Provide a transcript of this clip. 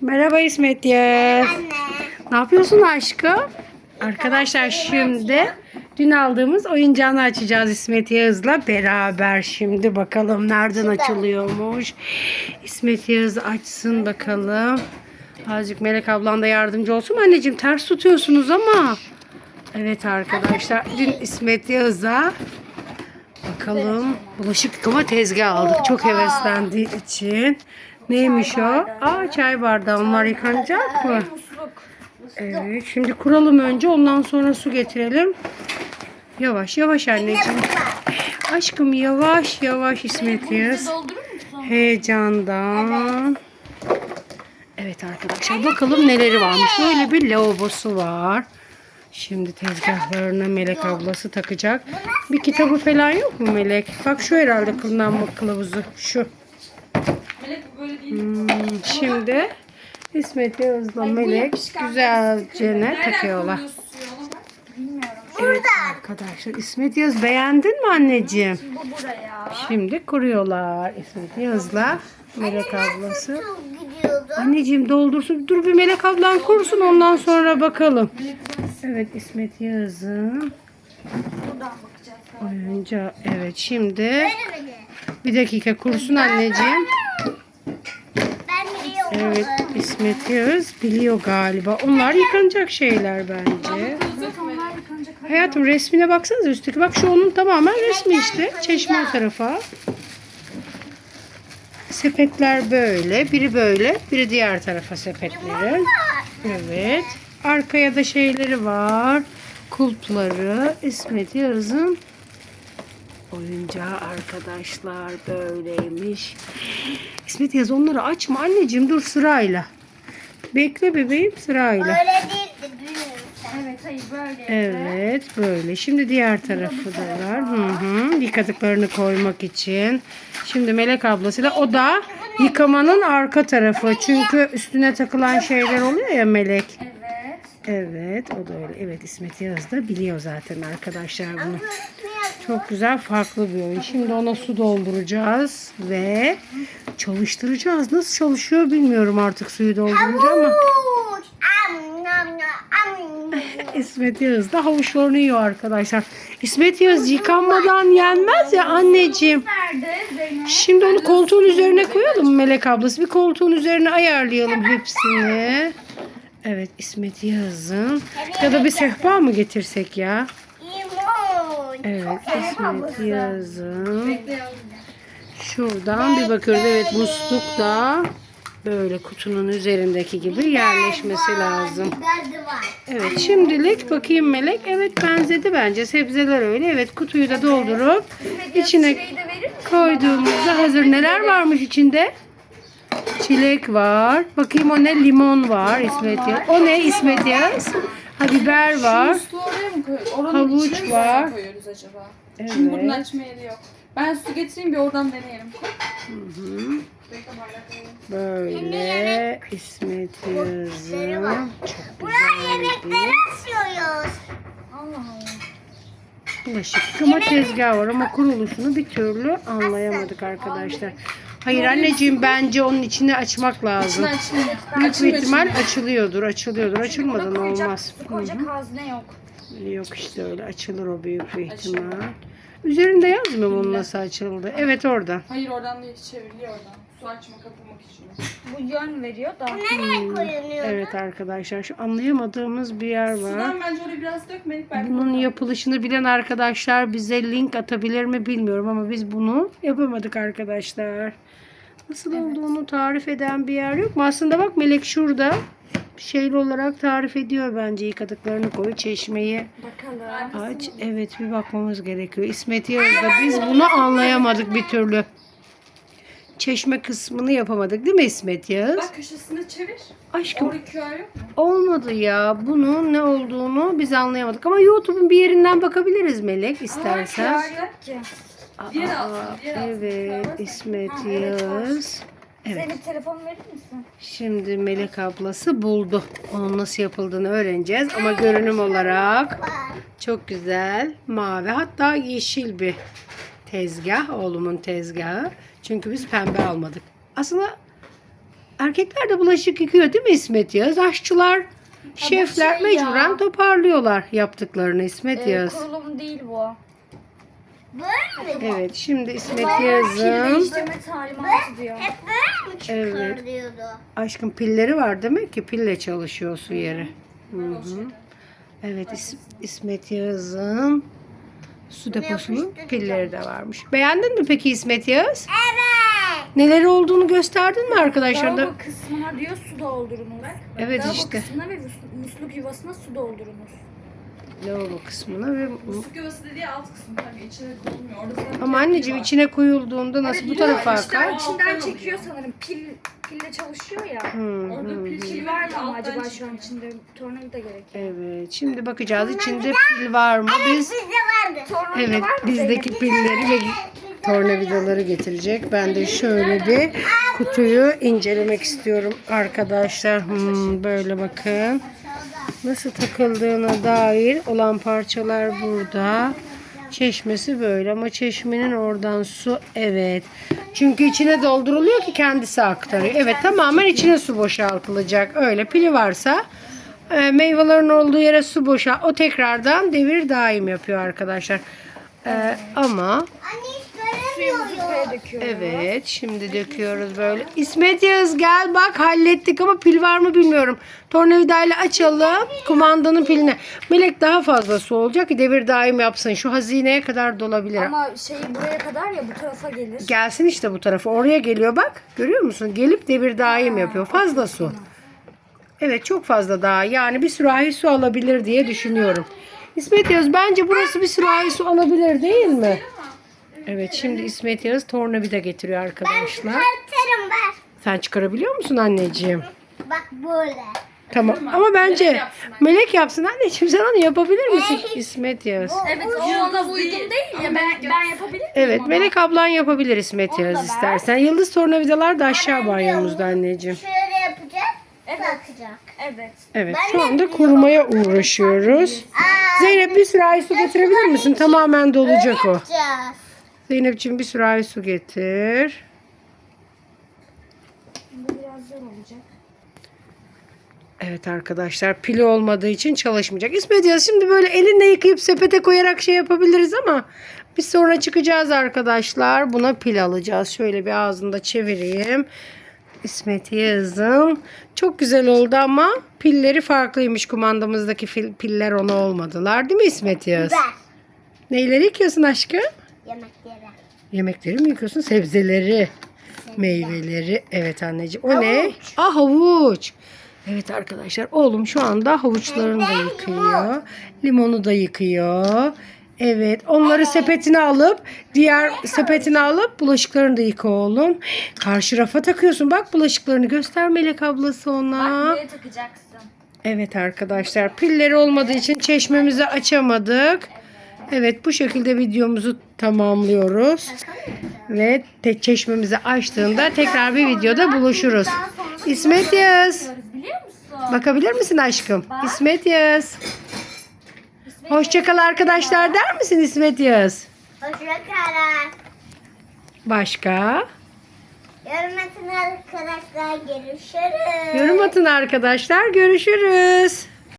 Merhaba İsmet Yaz. Ne yapıyorsun aşkım? Arkadaşlar şimdi dün aldığımız oyuncağını açacağız İsmet Yağız'la beraber. Şimdi bakalım nereden açılıyormuş. İsmet Yağız açsın bakalım. Azıcık Melek ablan da yardımcı olsun. Anneciğim ters tutuyorsunuz ama. Evet arkadaşlar dün İsmet Yağız'a bakalım bulaşık yıkama tezgahı aldık. Çok heveslendiği için. Neymiş o? Aa çay bardağı. Onlar yıkanacak mı? Evet. Şimdi kuralım önce. Ondan sonra su getirelim. Yavaş yavaş anneciğim. Aşkım yavaş yavaş İsmet Yağız. Heyecandan. Evet arkadaşlar bakalım neleri varmış. Böyle bir lavabosu var. Şimdi tezgahlarına Melek ablası takacak. Bir kitabı falan yok mu Melek? Bak şu herhalde kullanma kılavuzu. Şu. Melek bu böyle değil. Hmm, şimdi İsmet Yağız'la Melek güzelce ne takıyorlar. Evet arkadaşlar İsmet Yağız beğendin mi anneciğim? Bu buraya. Şimdi kuruyorlar İsmet Yağız'la Melek ablası. Anneciğim doldursun. Dur bir Melek ablan kursun ondan sonra bakalım. Evet İsmet Yağız'ın oyuncağı. Evet şimdi bir dakika kursun anneciğim. Evet İsmet Yağız biliyor galiba. Onlar yıkanacak şeyler bence. Hayatım resmine baksanıza üstteki. Bak şu onun tamamen resmi işte. Çeşme o tarafa. Sepetler böyle. Biri böyle. Biri diğer tarafa sepetlerin. Evet. Arkaya da şeyleri var. Kulpları. İsmet Yağız'ın oyuncağı arkadaşlar böyleymiş. İsmet Yağız onları açma anneciğim dur sırayla. Bekle bebeğim sırayla. Öyle değildi. Evet hayır böyle. Evet böyle. Şimdi diğer tarafı da var. Hı hı. Yıkadıklarını koymak için. Şimdi Melek ablasıyla o da yıkamanın arka tarafı. Çünkü üstüne takılan şeyler oluyor ya Melek. Evet. Evet o da öyle. Evet İsmet Yağız da biliyor zaten arkadaşlar bunu. Çok güzel farklı bir oyun. Şimdi ona su dolduracağız ve çalıştıracağız. Nasıl çalışıyor bilmiyorum artık suyu doldurunca ama. İsmet Yağız da havuçlarını yiyor arkadaşlar. İsmet Yağız yıkanmadan yenmez ya anneciğim. Şimdi onu koltuğun üzerine koyalım Melek ablası. Bir koltuğun üzerine ayarlayalım hepsini. Evet İsmet Yağız'ın. Ya da bir sehpa mı getirsek ya? Evet İsmet yavrum. Şuradan bir bakıyoruz. Evet musluk da böyle kutunun üzerindeki gibi yerleşmesi lazım. Evet şimdilik bakayım Melek. Evet benzedi bence. Sebzeler öyle. Evet kutuyu da doldurup içine koyduğumuzda hazır. Neler varmış içinde? Çilek var. Bakayım o ne? Limon var İsmet Yağız. O ne İsmet Yağız? Ha biber var. Koyuyoruz? Oranın Havuç içine mi var. su koyuyoruz acaba? Çünkü bunun Evet. açma yeri yok. Ben su getireyim bir oradan deneyelim. Bardak alayım. Böyle İsmet Yağız'ın çok Buraya güzel yemekleri asıyoruz. Allah Allah. bulaşık yıkama tezgahı var ama kuruluşunu bir türlü anlayamadık arkadaşlar. Hayır anneciğim bence onun içini açmak lazım. Büyük bir ihtimal açılıyordur, açılıyordur. Açılmadan olmaz. su koyacak hazne yok. Yok işte öyle açılır o büyük bir ihtimal. Üzerinde yazmıyor mu onun nasıl açıldı? Evet orada. Hayır oradan değil çevriliyor oradan. Su açma kapamak için. Bu yön veriyor da. Nereye koyuluyor? Evet arkadaşlar şu anlayamadığımız bir yer var. Sudan bence oraya biraz dökmedik belki. Bunun yapılışını bilen arkadaşlar bize link atabilir mi bilmiyorum ama biz bunu yapamadık arkadaşlar. Nasıl olduğunu tarif eden bir yer yok mu? Aslında bak Melek şurada şeyli olarak tarif ediyor bence yıkadıklarını koy çeşmeyi Bakalım. aç. Evet bir bakmamız gerekiyor. İsmet Yağız'da biz bunu anlayamadık bir türlü. Çeşme kısmını yapamadık değil mi İsmet Yağız? Bak köşesinde çevir. Aşkım olmadı ya. Bunun ne olduğunu biz anlayamadık. Ama YouTube'un bir yerinden bakabiliriz Melek istersen. Ki. Diğer Aa, diğer evet. İsmet Ha, evet. Yağız. Evet. Senin telefon verir misin? Şimdi Melek ablası buldu. Onun nasıl yapıldığını öğreneceğiz. Ama görünüm olarak çok güzel. Mavi hatta yeşil bir tezgah. Oğlumun tezgahı. Çünkü biz pembe almadık. Aslında Erkekler de bulaşık yıkıyor değil mi İsmet Yağız? Aşçılar, şefler şey ya. mecburen toparlıyorlar yaptıklarını İsmet Ee, Yağız. kurulum değil bu. Böyle mi? Evet şimdi İsmet Pil Yağız'ın değiştirme talimatı diyor. Hep böyle mi Evet. çıkarıyordu? aşkın pilleri var demek ki pille çalışıyor su yeri. Hı hı. Evet İs- İsmet Yağız'ın su deposunun pilleri de varmış. Beğendin mi peki İsmet Yağız? Evet. Neler olduğunu gösterdin mi arkadaşlar? Lavabo kısmına diyor su doldurunuz. Evet Lavabo işte. kısmına ve mus- musluk yuvasına su doldurunuz. Lavabo kısmına ve Musluk yuvası dediği alt kısmı tabii içine konulmuyor. Orada zaten ama anneciğim var. içine koyulduğunda nasıl bu tarafa İşte akar? içinden Alttan çekiyor sanırım. Pil pille çalışıyor ya. Hı, Orada hı, pil şey Pil var mı acaba şu an içinde? Tornavida gerekiyor. Evet şimdi bakacağız içinde pil var mı? Biz Bizde vardı. Tornavida evet var mı bizdeki Zeynep? pilleri ve tornavidaları getirecek. Ben de şöyle bir kutuyu incelemek istiyorum arkadaşlar. Hmm, böyle bakın. Nasıl takıldığına dair olan parçalar burada. Çeşmesi böyle ama çeşmenin oradan su evet. Çünkü içine dolduruluyor ki kendisi aktarıyor. Evet tamamen içine su boşaltılacak. Öyle pili varsa e, meyvelerin olduğu yere su boşa o tekrardan devir daim yapıyor arkadaşlar. E, ama Suyumuzu buraya döküyoruz. Evet şimdi döküyoruz böyle. İsmet Yağız gel bak hallettik ama pil var mı bilmiyorum. Tornavidayla açalım kumandanın pilini. Melek daha fazla su olacak ki devir daim yapsın. Şu hazineye kadar dolabilir. Ama şey buraya kadar ya bu tarafa gelir. Gelsin işte bu tarafa. Oraya geliyor bak. Görüyor musun? Gelip devir daim yapıyor. Fazla su. Evet çok fazla daha. Yani bir sürahi su alabilir diye düşünüyorum. İsmet Yağız bence burası bir sürahi su alabilir değil mi? Evet şimdi İsmet Yağız tornavida getiriyor arkadaşlar. Çıkartırım ben. Sen çıkarabiliyor musun anneciğim? Bak böyle. Tamam ama bence melek yapsın anneciğim sen onu yapabilir misin İsmet Yağız? Evet o ona uygun değil ya ben, ben yapabilir miyim Evet? Melek ablan yapabilir İsmet Yağız istersen. Yıldız tornavidalar da aşağı banyomuzda anneciğim. Şöyle yapacağız. Evet. Bakacak. Evet. Evet şu anda kurumaya uğraşıyoruz. Zeynep bir sürahi su getirebilir misin? Tamamen dolacak o. Yapacağız. Zeynepciğim bir sürahi su getir. Bu biraz zor olacak. Evet arkadaşlar pili olmadığı için çalışmayacak. İsmet Yağız şimdi böyle elinle yıkayıp sepete koyarak şey yapabiliriz ama biz sonra çıkacağız arkadaşlar. Buna pil alacağız. Şöyle bir ağzında çevireyim. İsmet Yağız'ın çok güzel oldu ama pilleri farklıymış. Kumandamızdaki piller ona olmadılar. Değil mi İsmet Yağız? Ver. Neyleri yıkıyorsun aşkım? Yemekleri. Yemekleri mi yıkıyorsun? Sebzeleri, meyveleri. Evet anneciğim. O ne? Aa havuç. Evet arkadaşlar oğlum şu anda havuçlarını da yıkıyor. Limonu da yıkıyor. Evet onları sepetine alıp diğer sepetine alıp bulaşıklarını da yıka oğlum. Karşı rafa takıyorsun. Bak bulaşıklarını göster Melek ablası Bak ona. buraya takacaksın. Evet arkadaşlar pilleri olmadığı için çeşmemizi açamadık. Evet bu şekilde videomuzu tamamlıyoruz. Ve tek çeşmemizi açtığında tekrar bir videoda buluşuruz. İsmet musun? Bakabilir misin aşkım? İsmet Yağız. Hoşçakal arkadaşlar der misin İsmet Yağız? Hoşçakalın. Başka? Yorum atın arkadaşlar. Görüşürüz. Yorum atın arkadaşlar. Görüşürüz.